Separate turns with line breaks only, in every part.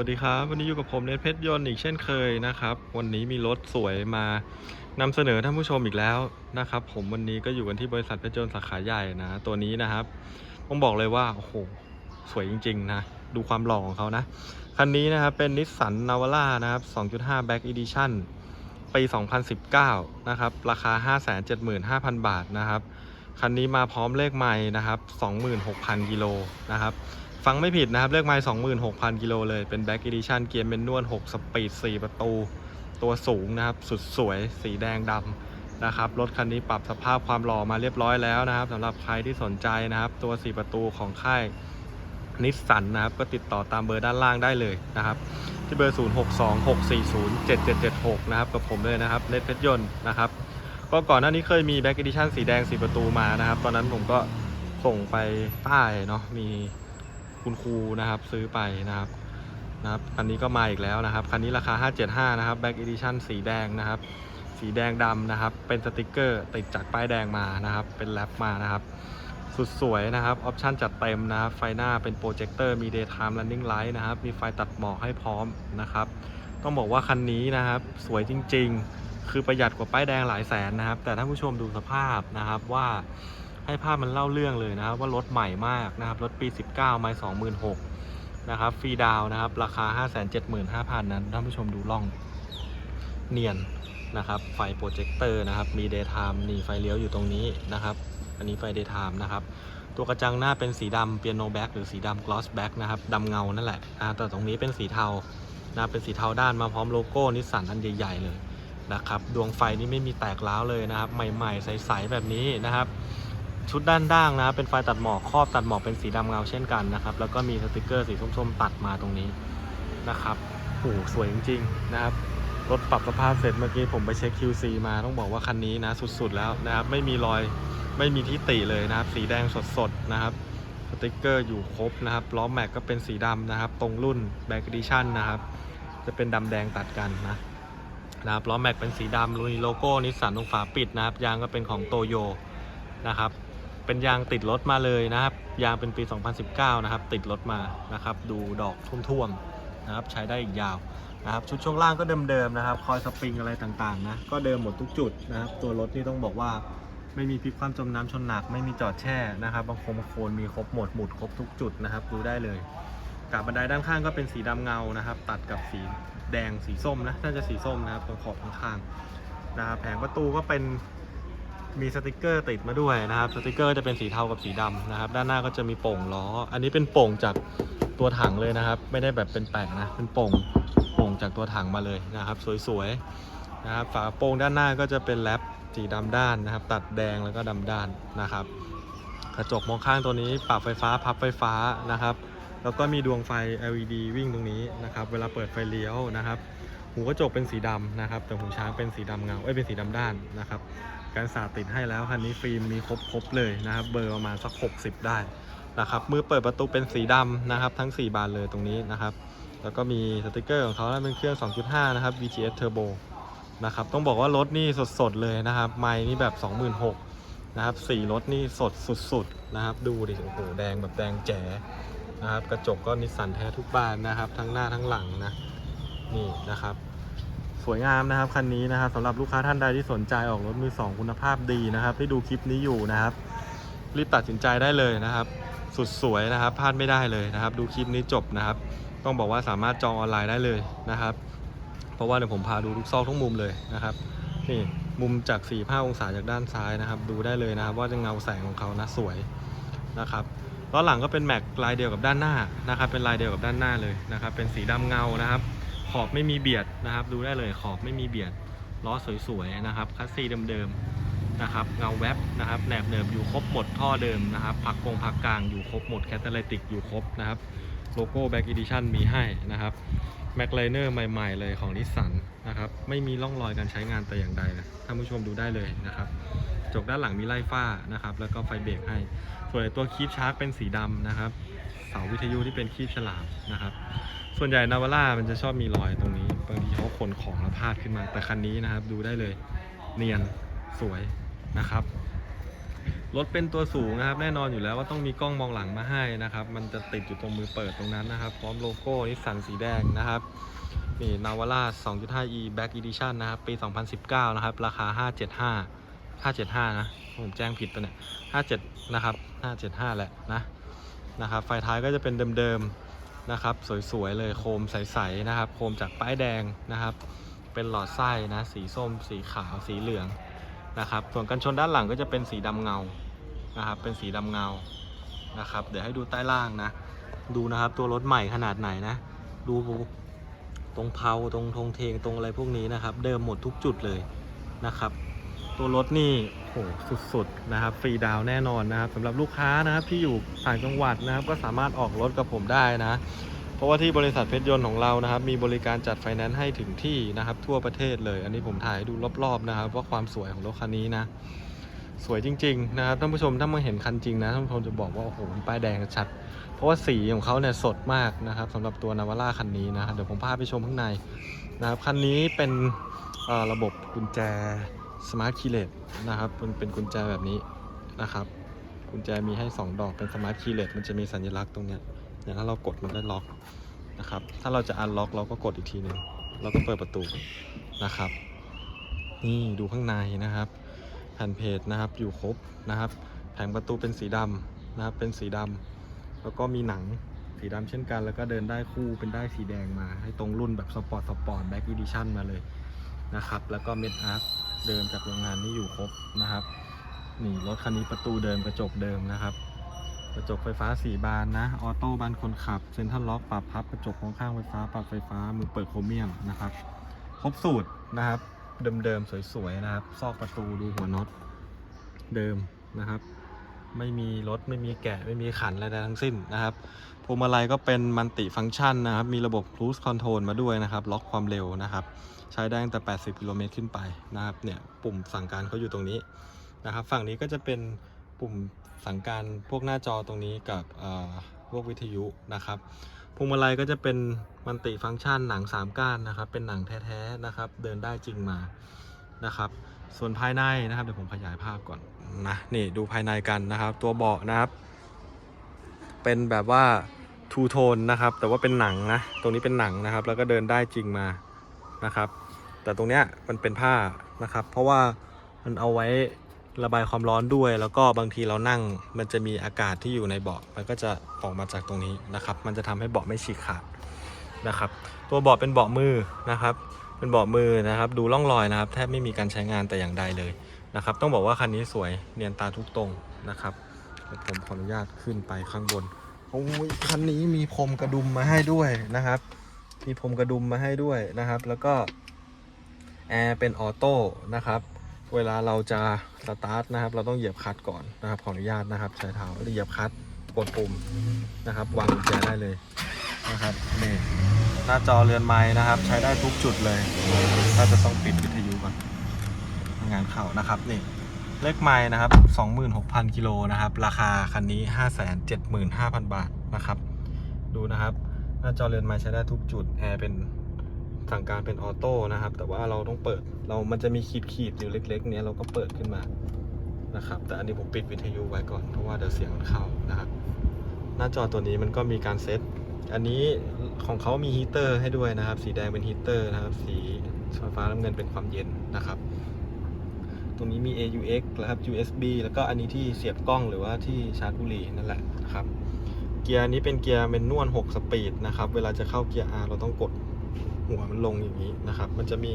วัสดีครับ วันนี้อยู่กับผมเนทเพชรยนต์อีกเช่นเคยนะครับ วันนี้มีรถสวยมานำเสนอท่านผู้ชมอีกแล้วนะครับ ผมวันนี้ก็อยู่กันที่บริษัทเพชรยนต์สาขาใหญ่นะ ตัวนี้นะครับต้องบอกเลยว่าโอ้โหสวยจริง ๆ นะ ดูความหล่อของเขานะ คันนี้นะครับเป็นนิสสันนาวาร่านะครับ 2.5 Back Edition ปี 2019 นะครับ ราคา 575,000 บาทนะครับ คันนี้มาพร้อมเลขไม้นะครับ 26,000 กิโลนะครับ ฟังไม่ผิดนะครับ เลขไม้26,000 กิโลเลย เป็น Back Edition เกียร์เมนนวล6 สปีด 4 ประตู ตัวสูงนะครับ สุดสวย สีแดงดำนะครับ รถคันนี้ปรับสภาพความหล่อมาเรียบร้อยแล้วนะครับสำหรับใครที่สนใจนะครับ ตัว 4 ประตูของค่ายนิสสันนะครับ ก็ติดต่อตามเบอร์ด้านล่างได้เลยนะครับ ที่เบอร์ 0626407776 นะครับ กับผมเลยนะครับเนตเพชรยนต์นะครับ ก็ก่อนหน้านี้เคยมี Back Edition สีแดง 4 ประตูมานะครับ ตอนนั้นผมก็ส่งไปใต้เนาะ มี คุณครูนะครับซื้อไปนะครับนะครับคันนี้ก็มาอีกแล้วนะครับคันนี้ราคา 575 นะครับ Back Edition สีแดงนะครับ สีแดงดำนะครับ เป็นสติกเกอร์ติดจากป้ายแดงมานะครับ เป็นแรปมานะครับ สุดสวยนะครับออปชั่นจัดเต็มนะครับ ไฟหน้าเป็นโปรเจคเตอร์มี Daytime Running Light นะครับ มีไฟตัดหมอกให้พร้อมนะครับ ต้องบอกว่าคันนี้นะครับ สวยจริง ๆ คือประหยัดกว่าป้ายแดงหลายแสนนะครับ แต่ท่านผู้ชมดูสภาพนะครับว่า ให้ภาพมันเล่าเรื่องเลยนะครับว่ารถใหม่มากนะครับรถปี 19 ไม่ 26,000นะครับฟรีดาวนะครับราคา 575,000นั้นท่านผู้ชมดูล่องเนียนนะครับไฟโปรเจคเตอร์นะครับมี Daytime นี่ไฟเลี้ยวอยู่ตรงนี้นะครับอันนี้ไฟ Daytime นะครับตัวกระจังหน้าเป็นสีดำเปียโนแบ็กหรือสีดำกลอสแบ็กนะครับดำเงานั่นแหละอ่าแต่ตรงนี้เป็นสีเทานะเป็นสีเทาด้านมาพร้อมโลโก้นิสสันอันใหญ่ๆเลยนะครับดวงไฟนี่ไม่มีแตกร้าวเลยนะครับ ใหม่ๆใสๆแบบนี้นะครับ ชุดด้านด้างนะครับเป็นไฟตัดหมอกครอบตัดหมอกเป็นสีดำเงาเช่นกันนะครับ แล้วก็มีสติกเกอร์สีส้มๆ ตัดมาตรงนี้นะครับโอ้โหสวยจริงๆนะครับรถปรับสภาพเสร็จเมื่อกี้ผมไปเช็ค QC มาต้องบอกว่าคันนี้นะสุดๆแล้วนะครับ ไม่มีรอยไม่มีที่ติเลยนะครับ สีแดงสดๆนะครับสติกเกอร์อยู่ครบนะครับล้อแม็กก็เป็นสีดำนะครับ ตรงรุ่น Back Edition นะครับ จะเป็นดำแดงตัดกันนะนะครับล้อแม็กเป็นสีดำมีโลโก้นิสสันตรงฝาปิดนะครับยางก็เป็นของโตโยนะครับ เป็นยางติดรถมาเลยนะครับ ยางเป็นปี 2019 นะครับ ติดรถมานะครับ ดูดอกท่วมๆนะครับ ใช้ได้อีกยาวนะครับ ชุดช่วงล่างก็เดิมๆนะครับ คอยสปริงอะไรต่างๆนะ ก็เดิมหมดทุกจุดนะครับ ตัวรถนี่ต้องบอกว่าไม่มีพลิกความจมน้ำชนหนัก ไม่มีจอดแช่นะครับ บางโคมบโคนมีครบหมดหมุดครบทุกจุดนะครับ ดูได้เลยกาบบันไดด้านข้างก็เป็นสีดำเงานะครับ ตัดกับสีแดงสีส้มนะ น่าจะสีส้มนะครับตรงขอบข้างๆนะครับ แผงประตูก็เป็น มีสติกเกอร์ติดมาด้วยนะครับ สติกเกอร์จะเป็นสีเทากับสีดำนะครับ ด้านหน้าก็จะมีโป่งล้อ อันนี้เป็นโป่งจากตัวถังเลยนะครับ ไม่ได้แบบเป็นแปะนะ เป็นโป่ง โป่งจากตัวถังมาเลยนะครับ สวยๆนะครับ ฝาโปร่งด้านหน้าก็จะเป็นแรปสีดำด้านนะครับ ตัดแดงแล้วก็ดำด้านนะครับ กระจกมองข้างตัวนี้ปรับไฟฟ้าพับไฟฟ้านะครับ แล้วก็มีดวงไฟ LED วิ่งตรงนี้นะครับ เวลาเปิดไฟเลี้ยวนะครับ หูกระจกเป็นสีดำนะครับ แต่หูช้างเป็นสีดำเงา เอ้ย เป็นสีดำด้านนะครับ การสาดติดให้แล้วคันนี้ฟิล์มมีครบครบเลยนะครับ เบอร์ประมาณสัก 60 ได้นะครับมือเปิดประตูเป็นสีดำนะครับ ทั้ง 4 บานเลยตรงนี้นะครับ แล้วก็มีสติกเกอร์ของเขาเป็นเครื่อง 2.5 นะครับ VGS Turbo นะครับต้องบอกว่ารถนี่สดๆเลยนะครับ ไมล์นี่แบบ 26,000นะครับสีรถนี่สดสุดๆนะครับ ดูดิโอ้โหแดงแบบแดงแจ๋นะครับ กระจกก็นิสสันแท้ทุกบานนะครับ ทั้งหน้าทั้งหลังนะนี่นะครับ สวยงามนะครับคันนี้นะครับสำหรับลูกค้าท่านใดที่สนใจออกรถมือสองคุณภาพดีนะครับ ที่ดูคลิปนี้อยู่นะครับ รีบตัดสินใจได้เลยนะครับ สุดสวยนะครับพลาดไม่ได้เลยนะครับ ดูคลิปนี้จบนะครับ ต้องบอกว่าสามารถจองออนไลน์ได้เลยนะครับ เพราะว่าเดี๋ยวผมพาดูทุกซอกทุกมุมเลยนะครับนี่มุมจาก4ี่ห้าองศาจากด้านซ้ายนะครับ ดูได้เลยนะครับ ว่าจะเงาแสงของเขานะสวยนะครับล้อหลังก็เป็นแม็กลายเดียวกับด้านหน้านะครับ เป็นลายเดียวกับด้านหน้าเลยนะครับ เป็นสีดำเงานะครับ ขอบไม่มีเบียดนะครับ ดูได้เลยขอบไม่มีเบียดล้อสวยๆนะครับคัสซีเดิมๆนะครับเงาแวบนะครับแหนบเนิบอยู่ครบหมดท่อเดิมนะครับพักกงพักกลางอยู่ครบหมดแคตตาลิติกอยู่ครบนะครับโลโก้แบ็กอีดิชั่นมีให้นะครับแม็กไลเนอร์ใหม่ๆเลยของนิสสันนะครับไม่มีร่องรอยการใช้งานแต่อย่างใดนะท่านผู้ชมดูได้เลยนะครับจกด้านหลังมีไล่ฝ้านะครับแล้วก็ไฟเบรกให้ ส่วนตัวคีบชาร์กเป็นสีดำนะครับเสาวิทยุที่เป็นคีบฉลามนะครับ ส่วนใหญ่นาวาร่ามันจะชอบมีรอยตรงนี้บางทีเขาขนของแล้วพลาดขึ้นมา แต่คันนี้นะครับ ดูได้เลยเนียนสวยนะครับรถเป็นตัวสูงนะครับ แน่นอนอยู่แล้วว่าต้องมีกล้องมองหลังมาให้นะครับ มันจะติดอยู่ตรงมือเปิดตรงนั้นนะครับ พร้อมโลโก้นิสสันสีแดงนะครับนี่นาวาร่า 2.5e Back Edition นะครับ ปี 2019 นะครับ ราคา 575 575 นะ ผมแจ้งผิดไปเนี่ย 57 นะครับ 575 แหละนะ นะครับ ไฟท้ายก็จะเป็นเดิมๆ นะครับ สวยๆเลยโคมใสๆนะครับ โคมจากป้ายแดงนะครับ เป็นหลอดไส้นะ สีส้ม สีขาว สีเหลืองนะครับ ส่วนกันชนด้านหลังก็จะเป็นสีดำเงานะครับ เป็นสีดำเงานะครับ เดี๋ยวให้ดูใต้ล่างนะ ดูนะครับตัวรถใหม่ขนาดไหนนะ ดูตรงเพาตรงธงเทงตรงอะไรพวกนี้นะครับ เดิมหมดทุกจุดเลยนะครับ ตัวรถนี่ หสุดๆนะครับฟรีดาวน์แน่นอนนะครับสำหรับลูกค้านะครับที่อยู่ต่างจังหวัดนะครับ ก็สามารถออกรถกับผมได้นะ เพราะว่าที่บริษัทเพชรยนต์ของเรานะครับ มีบริการจัดไฟแนนซ์ให้ถึงที่นะครับ ทั่วประเทศเลย อันนี้ผมถ่ายให้ดูรอบๆนะครับ ว่าความสวยของรถคันนี้นะ สวยจริง ๆ นะครับท่านผู้ชมถ้ามาเห็นคันจริงนะท่านผู้ชมจะบอกว่าโอ้โหป้ายแดงชัด เพราะว่าสีของเขาเนี่ยสดมากนะครับสำหรับตัวนาวาร่าคันนี้นะครับเดี๋ยวผมพาไปชมข้างในนะครับคันนี้เป็นระบบกุญแจ สมาร์ทคีย์เลสนะครับเป็นเป็นกุญแจแบบนี้นะครับ กุญแจมีให้ 2 ดอกเป็นสมาร์ทคีย์เลสมันจะมีสัญลักษณ์ตรงเนี้ยเนี่ยถ้าเรากดมันได้ล็อกนะครับ ถ้าเราจะอันล็อกเราก็กดอีกทีหนึ่งเราก็เปิดประตูนะครับ นี่ดูข้างในนะครับ แผ่นเพจนะครับอยู่ครบนะครับ แผงประตูเป็นสีดำนะครับ เป็นสีดำแล้วก็มีหนังสีดำเช่นกัน แล้วก็เดินได้คู่เป็นได้สีแดงมา ให้ตรงรุ่นแบบสปอร์ตสปอร์ตแบ็กอีดิชั่นมาเลยนะครับ แล้วก็เม็ดอาร์ต เดิมจากโรงงานนี่อยู่ครบนะครับนี่รถคันนี้ประตูเดิมกระจกเดิมนะครับ กระจกไฟฟ้าสีบานนะออโต้บานคนขับเซ็นทรัลล็อกปรับพับกระจกของข้างไฟฟ้าปรับไฟฟ้ามือเปิดโครเมียมนะครับ ครบสูตรนะครับ เดิมๆสวยๆนะครับ ซอกประตูดูหัวน็อตเดิมนะครับ ไม่มีรถไม่มีแกะไม่มีขันอะไรใดทั้งสิ้นนะครับพวงมาลัยก็เป็นมันติฟังก์ชันนะครับ มีระบบ cruise control มาด้วยนะครับ ล็อกความเร็วนะครับ ใช้ได้ตั้งแต่ 80 กิโลเมตรขึ้นไปนะครับเนี่ยปุ่มสั่งการเขาอยู่ตรงนี้นะครับ ฝั่งนี้ก็จะเป็นปุ่มสั่งการพวกหน้าจอตรงนี้กับพวกวิทยุนะครับพวงมาลัยก็จะเป็นมันติฟังก์ชันหนัง 3 ก้านนะครับ เป็นหนังแท้ๆนะครับ เดินได้จริงมานะครับ ส่วนภายในนะครับเดี๋ยวผมขยายภาพก่อนนะนี่ดูภายในกันนะครับ ตัวเบาะนะครับ เป็นแบบว่าทูโทนนะครับ แต่ว่าเป็นหนังนะ ตรงนี้เป็นหนังนะครับ แล้วก็เดินได้จริงมา นะครับ แต่ตรงเนี้ยมันเป็นผ้านะครับ เพราะว่ามันเอาไว้ระบายความร้อนด้วย แล้วก็บางทีเรานั่งมันจะมีอากาศที่อยู่ในเบาะมันก็จะออกมาจากตรงนี้นะครับ มันจะทำให้เบาะไม่ฉีกขาดนะครับ ตัวเบาะเป็นเบาะมือนะครับ เป็นเบาะมือนะครับ ดูร่องรอยนะครับ แทบไม่มีการใช้งานแต่อย่างใดเลยนะครับ ต้องบอกว่าคันนี้สวยเนียนตาทุกตรงนะครับผมขออนุญาตขึ้นไปข้างบนโอ้ยคันนี้มีพรมกระดุมมาให้ด้วยนะครับ มีพรมกระดุมมาให้ด้วยนะครับ แล้วก็แอร์เป็นออโต้นะครับ เวลาเราจะสตาร์ทนะครับ เราต้องเหยียบคลัตช์ก่อนนะครับ ขออนุญาตนะครับ ใช้เท้าเหยียบคลัตช์กดปุ่มนะครับ วางกุญแจได้เลยนะครับนี่หน้าจอเรือนไม้นะครับ ใช้ได้ทุกจุดเลย ถ้าจะต้องปิดวิทยุก่อนงานเข้านะครับนี่เลขไม้นะครับ 26,000 กิโลนะครับ ราคาคันนี้ 575,000 บาทนะครับ ดูนะครับ น้าจอเรือนไม้ใช้ได้ทุกจุดแอร์เป็นสั่งการเป็นออโต้นะครับ แต่ว่าเราต้องเปิดเรามันจะมีขีดขีดอยู่เล็ก ๆ เนี้ยเราก็เปิดขึ้นมานะครับ แต่อันนี้ผมปิดวิทยุไว้ก่อนเพราะว่าเดี๋ยวเสียงมันเข้านะครับ หน้าจอตัวนี้มันก็มีการเซตอันนี้ของเขามีฮีเตอร์ให้ด้วยนะครับ สีแดงเป็นฮีเตอร์นะครับ สีฟ้าน้ำเงินเป็นความเย็นนะครับ ตรงนี้มี AUX นะครับ USB แล้วก็อันนี้ที่เสียบกล้องหรือว่าที่ชาร์จบุหรี่นั่นแหละนะครับ เกียร์นี้เป็นเกียร์เมนนวล6สปีดนะครับ เวลาจะเข้าเกียร์ R เราต้องกดหัวมันลงอย่างนี้นะครับ มันจะมี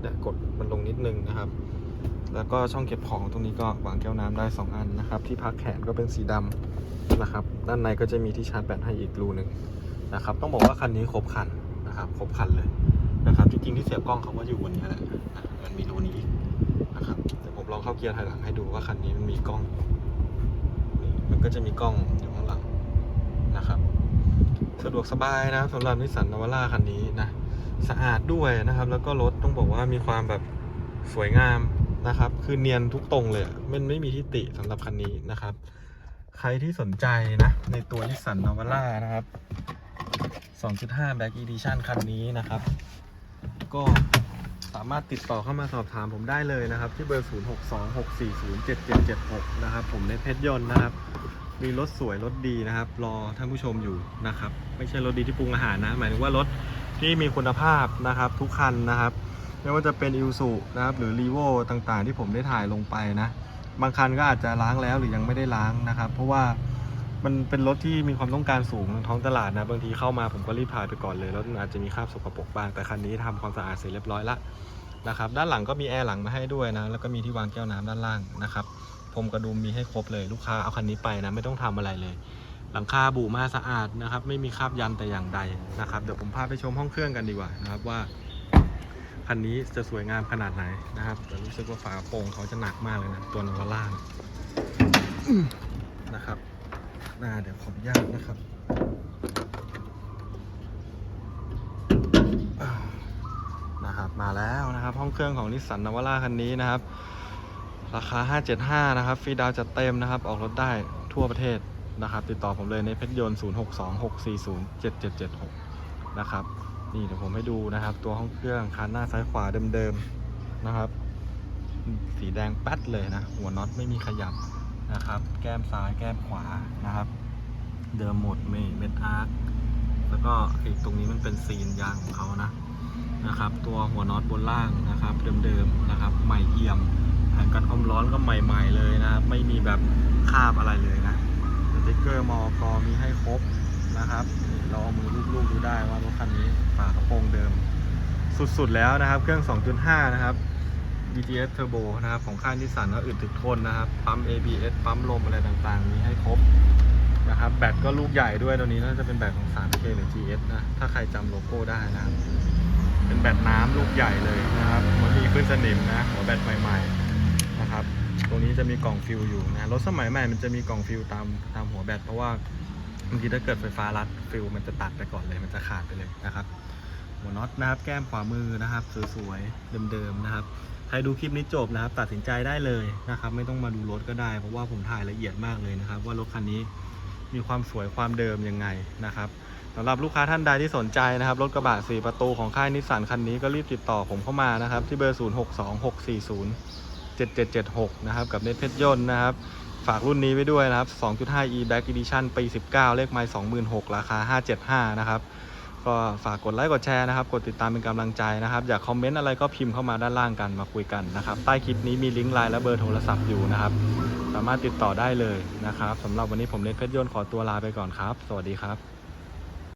เนี่ยกดมันลงนิดนึงนะครับ แล้วก็ช่องเก็บของตรงนี้ก็วางแก้วน้ำได้ 2 อันนะครับ ที่พักแขนก็เป็นสีดำนะครับ ด้านในก็จะมีที่ชาร์จแบตให้อีกรูหนึ่งนะครับ ต้องบอกว่าคันนี้ครบคันนะครับ ครบคันเลยนะครับ จริงๆที่เสียบกล้องเขาก็อยู่บนนี้แหละ มันมีรูนี้อีกนะครับ เดี๋ยวผมลองเข้าเกียร์ถอยหลังให้ดูว่าคันนี้มันมีกล้อง มันก็จะมีกล้องอยู่ข้างหลัง นะครับ สะดวกสบายนะสำหรับนิสสันนาวาร่าคันนี้นะ สะอาดด้วยนะครับ แล้วก็รถต้องบอกว่ามีความแบบสวยงามนะครับ คือเนียนทุกตรงเลยมันไม่มีที่ติสำหรับคันนี้นะครับ ใครที่สนใจนะ ในตัวนิสสันนาวาร่านะครับ 2.5 Back Edition คันนี้นะครับ ก็สามารถติดต่อเข้ามาสอบถามผมได้เลยนะครับ ที่เบอร์ 0626407776 นะครับ ผมในเพชรยนต์นะครับ มีรถสวยรถดีนะครับ รอท่านผู้ชมอยู่นะครับ ไม่ใช่รถดีที่ปรุงอาหารนะ หมายถึงว่ารถที่มีคุณภาพนะครับ ทุกคันนะครับไม่ว่าจะเป็นอิ s ซูนะครับหรือรีโวต่างๆ ที่ผมได้ถ่ายลงไปนะ บางคันก็อาจจะล้างแล้วหรือยังไม่ได้ล้างนะครับ เพราะว่ามันเป็นรถที่มีความต้องการสูงในท้องตลาดนะ บางทีเข้ามาผมก็รีบถ่ายไปก่อนเลยแล้วอาจจะมีคราบสกปรกบ้างแต่คันนี้ทำความสะอาดเสร็จเรียบร้อยละนะครับ ด้านหลังก็มีแอร์หลังมาให้ด้วยนะแล้วก็มีที่วางแก้วน้ำด้านล่างนะครับ พรมกระดุมมีให้ครบเลยลูกค้าเอาคันนี้ไปนะไม่ต้องทำอะไรเลย หลังคาบูมาสะอาดนะครับ ไม่มีคราบยันแต่อย่างใดนะครับเดี๋ยวผมพาไปชมห้องเครื่องกันดีกว่านะครับว่าคันนี้จะสวยงามขนาดไหนนะครับแต่รู้สึกว่าฝากระโปรงเขาจะหนักมากเลยนะตัวนวาล่างนะครับน่าเดี๋ยวขออนุญาตนะครับนะครับ มาแล้วนะครับ ห้องเครื่องของนิสสันนวาร่าคันนี้นะครับ ราคา 575 นะครับฟรีดาวจัดเต็มนะครับ ออกรถได้ทั่วประเทศนะครับ ติดต่อผมเลยในเพชรยนต์ 0626407776 นะครับ นี่เดี๋ยวผมให้ดูนะครับ ตัวห้องเครื่องคันหน้าซ้ายขวาเดิมๆนะครับ สีแดงแป๊ดเลยนะ หัวน็อตไม่มีขยับนะครับ แก้มซ้ายแก้มขวานะครับ เดิมหมดเมเม็ดอาร์คแล้วก็ไอ้ตรงนี้มันเป็นซีนยางของเขานะนะครับ ตัวหัวน็อตบนล่างนะครับ เดิมๆนะครับใหม่เอี่ยม แผงกันความร้อนก็ใหม่ ๆ เลยนะครับ ไม่มีแบบคาบอะไรเลยนะสติ๊กเกอร์มอกอมีให้ครบนะครับนี่เราเอามือลูบๆดูได้ว่ารถคันนี้ฝากระโปรงเดิม สุดๆแล้วนะครับ เครื่อง 2.5 นะครับ GTS Turbo นะครับของค่ายนิสสันก็อึดถึกทนนะครับปั๊ม ABS ปั๊มลมอะไรต่างๆ มีให้ครบนะครับแบตก็ลูกใหญ่ด้วยตัวนี้น่าจะเป็นแบตของ 3K หรือ GS นะ ถ้าใครจำโลโก้ได้นะครับ เป็นแบตน้ำลูกใหญ่เลยนะครับมันมีขึ้นสนิมนะหัวแบตใหม่ ๆ ตรงนี้จะมีกล่องฟิลอยู่นะรถสมัยใหม่มันจะมีกล่องฟิลตามตามหัวแบตเพราะว่าบางทีถ้าเกิดไฟฟ้ารัดฟิลมันจะตัดไปก่อนเลยมันจะขาดไปเลยนะครับหัวน็อตนะครับแก้มขวามือนะครับสวยๆเดิมๆนะครับใครดูคลิปนี้จบนะครับ ตัดสินใจได้เลยนะครับไม่ต้องมาดูรถก็ได้ เพราะว่าผมถ่ายละเอียดมากเลยนะครับ ว่ารถคันนี้มีความสวยความเดิมยังไงนะครับสำหรับลูกค้าท่านใดที่สนใจนะครับ รถกระบะ 4 ประตูของค่ายนิสสันคันนี้ก็รีบติดต่อผมเข้ามานะครับ ที่เบอร์ 7776 นะครับ กับเน็ตเพชรยนต์นะครับ ฝากรุ่นนี้ไว้ด้วยนะครับ 2.5e Black Edition ปี 19 เลขไมล์26,000 ราคา 575 นะครับ ก็ฝากกดไลค์กดแชร์นะครับ กดติดตามเป็นกำลังใจนะครับ อยากคอมเมนต์อะไรก็พิมพ์เข้ามาด้านล่างกันมาคุยกันนะครับ ใต้คลิปนี้มีลิงก์ไลน์และเบอร์โทรศัพท์อยู่นะครับ สามารถติดต่อได้เลยนะครับสำหรับวันนี้ผมเน็ตเพชรยนต์ขอตัวลาไปก่อนครับ สวัสดีครับ